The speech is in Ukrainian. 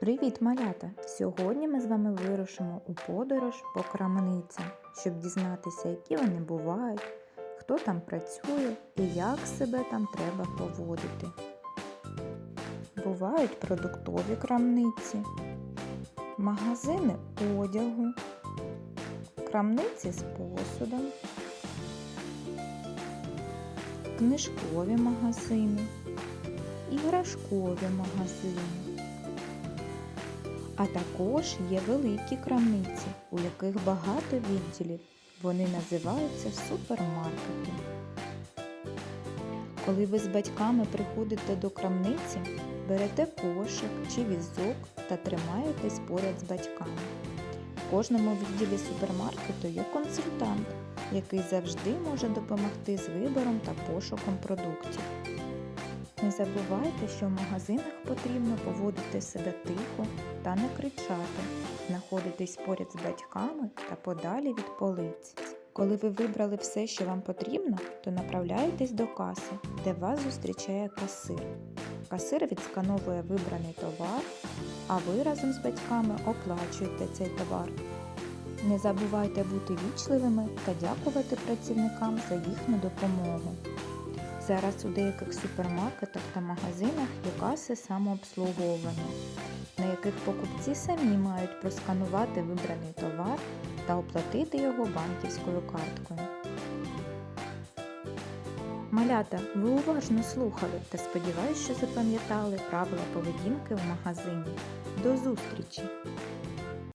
Привіт, малята! Сьогодні ми з вами вирушимо у подорож по крамницям, щоб дізнатися, які вони бувають, хто там працює і як себе там треба поводити. Бувають продуктові крамниці, магазини одягу, крамниці з посудом, книжкові магазини, іграшкові магазини. А також є великі крамниці, у яких багато відділів. Вони називаються супермаркети. Коли ви з батьками приходите до крамниці, берете кошик чи візок та тримаєтесь поряд з батьками. В кожному відділі супермаркету є консультант, який завжди може допомогти з вибором та пошуком продуктів. Не забувайте, що в магазинах потрібно поводити себе тихо та не кричати, знаходитись поряд з батьками та подалі від полиць. Коли ви вибрали все, що вам потрібно, то направляєтесь до каси, де вас зустрічає касир. Касир відскановує вибраний товар, а ви разом з батьками оплачуєте цей товар. Не забувайте бути вічливими та дякувати працівникам за їхню допомогу. Зараз у деяких супермаркетах та магазинах є каси самообслуговування, на яких покупці самі мають просканувати вибраний товар та оплатити його банківською карткою. Малята, ви уважно слухали та сподіваюся, що запам'ятали правила поведінки в магазині. До зустрічі!